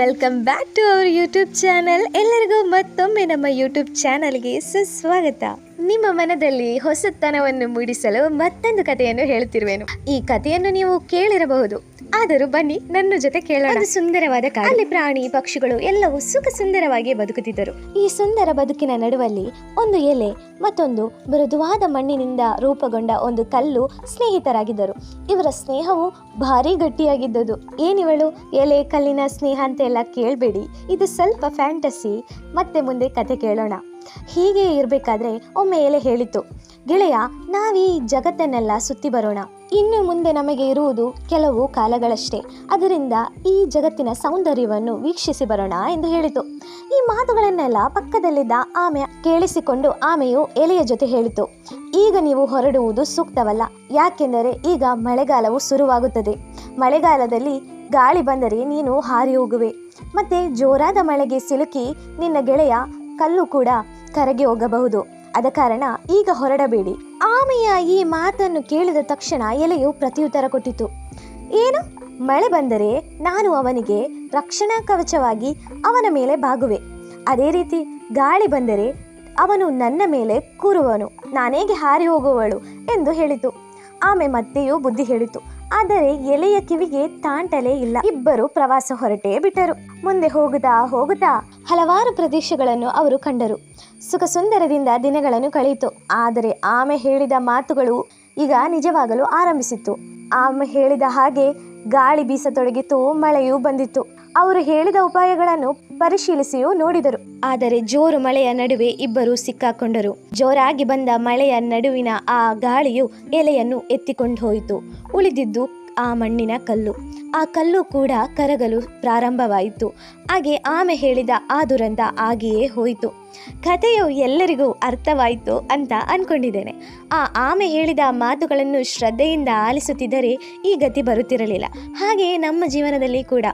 Welcome back to our YouTube channel ಎಲ್ಲರಿಗೂ ಮತ್ತೊಮ್ಮೆ ನಮ್ಮ ಯೂಟ್ಯೂಬ್ ಚಾನಲ್ಗೆ ಸುಸ್ವಾಗತ. ನಿಮ್ಮ ಮನದಲ್ಲಿ ಹೊಸತನವನ್ನು ಮೂಡಿಸಲು ಮತ್ತೊಂದು ಕಥೆಯನ್ನು ಹೇಳುತ್ತಿರುವೆನು ಈ ಕಥೆಯನ್ನು ನೀವು ಕೇಳಿರಬಹುದು. ಆದರೂ ಬನ್ನಿ ನನ್ನ ಜೊತೆ ಕೇಳೋಣ. ಸುಂದರವಾದ ಕಾಡು. ಅಲ್ಲಿ ಪ್ರಾಣಿ ಪಕ್ಷಿಗಳು ಎಲ್ಲವೂ ಸುಖ ಸುಂದರವಾಗಿ ಬದುಕುತ್ತಿದ್ದರು. ಈ ಸುಂದರ ಬದುಕಿನ ನಡುವಲ್ಲಿ ಒಂದು ಎಲೆ ಮತ್ತೊಂದು ಮೃದುವಾದ ಮಣ್ಣಿನಿಂದ ರೂಪುಗೊಂಡ ಒಂದು ಕಲ್ಲು ಸ್ನೇಹಿತರಾಗಿದ್ದರು. ಇವರ ಸ್ನೇಹವು ಭಾರಿ ಗಟ್ಟಿಯಾಗಿದ್ದದು. ಏನಿವಳು? ಎಲೆ ಕಲ್ಲಿನ ಸ್ನೇಹ ಅಂತೆಲ್ಲ ಕೇಳಬೇಡಿ. ಇದು ಸ್ವಲ್ಪ ಫ್ಯಾಂಟಸಿ ಮತ್ತೆ ಮುಂದೆ ಕತೆ ಕೇಳೋಣ. ಹೀಗೆ ಇರಬೇಕಾದ್ರೆ ಒಮ್ಮೆ ಎಲೆ ಹೇಳಿತು ಗೆಳೆಯ, ನಾವೀ ಜಗತ್ತನ್ನೆಲ್ಲ ಸುತ್ತಿ ಬರೋಣ. ಇನ್ನು ಮುಂದೆ ನಮಗೆ ಇರುವುದು ಕೆಲವು ಕಾಲಗಳಷ್ಟೇ. ಅದರಿಂದ ಈ ಜಗತ್ತಿನ ಸೌಂದರ್ಯವನ್ನು ವೀಕ್ಷಿಸಿ ಬರೋಣ ಎಂದು ಹೇಳಿತು. ಈ ಮಾತುಗಳನ್ನೆಲ್ಲ ಪಕ್ಕದಲ್ಲಿದ್ದ ಆಮೆ ಕೇಳಿಸಿಕೊಂಡು ಆಮೆಯು ಎಲೆಯ ಜೊತೆ ಹೇಳಿತು, ಈಗ ನೀವು ಹೊರಡುವುದು ಸೂಕ್ತವಲ್ಲ. ಯಾಕೆಂದರೆ ಈಗ ಮಳೆಗಾಲವು ಶುರುವಾಗುತ್ತದೆ. ಮಳೆಗಾಲದಲ್ಲಿ ಗಾಳಿ ಬಂದರೆ ನೀನು ಹಾರಿ ಹೋಗುವೆ. ಮತ್ತೆ ಜೋರಾದ ಮಳೆಗೆ ಸಿಲುಕಿ ನಿನ್ನ ಗೆಳೆಯ ಕಲ್ಲು ಕೂಡ ಕರಗಿ ಹೋಗಬಹುದು. ಆದ ಕಾರಣ ಈಗ ಹೊರಡಬೇಡಿ. ಆಮೆಯ ಈ ಮಾತನ್ನು ಕೇಳಿದ ತಕ್ಷಣ ಎಲೆಯು ಪ್ರತಿಯುತ್ತರ ಕೊಟ್ಟಿತು. ಏನು? ಮಳೆ ಬಂದರೆ ನಾನು ಅವನಿಗೆ ರಕ್ಷಣಾ ಕವಚವಾಗಿ ಅವನ ಮೇಲೆ ಬಾಗುವೆ. ಅದೇ ರೀತಿ ಗಾಳಿ ಬಂದರೆ ಅವನು ನನ್ನ ಮೇಲೆ ಕೂರುವನು. ನಾನೇಗೆ ಹಾರಿ ಹೋಗುವಳು ಎಂದು ಹೇಳಿತು. ಆಮೆ ಮತ್ತೆಯೂ ಬುದ್ಧಿ ಹೇಳಿತು. ಆದರೆ ಎಲೆಯ ಕಿವಿಗೆ ತಾಂಟಲೇ ಇಲ್ಲ. ಇಬ್ಬರು ಪ್ರವಾಸ ಹೊರಟೇ ಬಿಟ್ಟರು. ಮುಂದೆ ಹೋಗುತ್ತಾ ಹೋಗುತ್ತಾ ಹಲವಾರು ಪ್ರದೇಶಗಳನ್ನು ಅವರು ಕಂಡರು. ಸುಖ ಸುಂದರದಿಂದ ದಿನಗಳನ್ನು ಕಳೆಯಿತು. ಆದರೆ ಆಮೆ ಹೇಳಿದ ಮಾತುಗಳು ಈಗ ನಿಜವಾಗಲು ಆರಂಭಿಸಿತ್ತು. ಆಮೆ ಹೇಳಿದ ಹಾಗೆ ಗಾಳಿ ಬೀಸತೊಡಗಿತು, ಮಳೆಯೂ ಬಂದಿತ್ತು. ಅವರು ಹೇಳಿದ ಉಪಾಯಗಳನ್ನು ಪರಿಶೀಲಿಸಿಯೂ ನೋಡಿದರು. ಆದರೆ ಜೋರು ಮಳೆಯ ನಡುವೆ ಇಬ್ಬರು ಸಿಕ್ಕಾಕೊಂಡರು. ಜೋರಾಗಿ ಬಂದ ಮಳೆಯ ನಡುವಿನ ಆ ಗಾಳಿಯು ಎಲೆಯನ್ನು ಎತ್ತಿಕೊಂಡು ಹೋಯಿತು. ಉಳಿದಿದ್ದು ಆ ಮಣ್ಣಿನ ಕಲ್ಲು. ಆ ಕಲ್ಲು ಕೂಡ ಕರಗಲು ಪ್ರಾರಂಭವಾಯಿತು. ಹಾಗೆ ಆಮೆ ಹೇಳಿದ ಆ ದುರಂತ ಆಗಿಯೇ ಹೋಯಿತು. ಕಥೆಯು ಎಲ್ಲರಿಗೂ ಅರ್ಥವಾಯಿತು ಅಂತ ಅಂದ್ಕೊಂಡಿದ್ದೇನೆ ಆ ಆಮೆ ಹೇಳಿದ ಮಾತುಗಳನ್ನು ಶ್ರದ್ಧೆಯಿಂದ ಆಲಿಸುತ್ತಿದ್ದರೆ ಈ ಗತಿ ಬರುತ್ತಿರಲಿಲ್ಲ. ಹಾಗೆಯೇ ನಮ್ಮ ಜೀವನದಲ್ಲಿ ಕೂಡ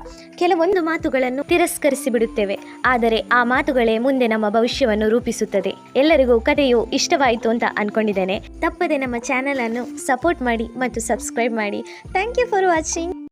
ಕೆಲವೊಂದು ಮಾತುಗಳನ್ನು ತಿರಸ್ಕರಿಸಿ ಬಿಡುತ್ತೇವೆ ಆದರೆ ಆ ಮಾತುಗಳೇ ಮುಂದೆ ನಮ್ಮ ಭವಿಷ್ಯವನ್ನು ರೂಪಿಸುತ್ತದೆ. ಎಲ್ಲರಿಗೂ ಕಥೆಯು ಇಷ್ಟವಾಯಿತು ಅಂತ ಅಂದ್ಕೊಂಡಿದ್ದೇನೆ ತಪ್ಪದೆ ನಮ್ಮ ಚಾನಲನ್ನು ಸಪೋರ್ಟ್ ಮಾಡಿ ಮತ್ತು ಸಬ್ಸ್ಕ್ರೈಬ್ ಮಾಡಿ. Thank you for watching.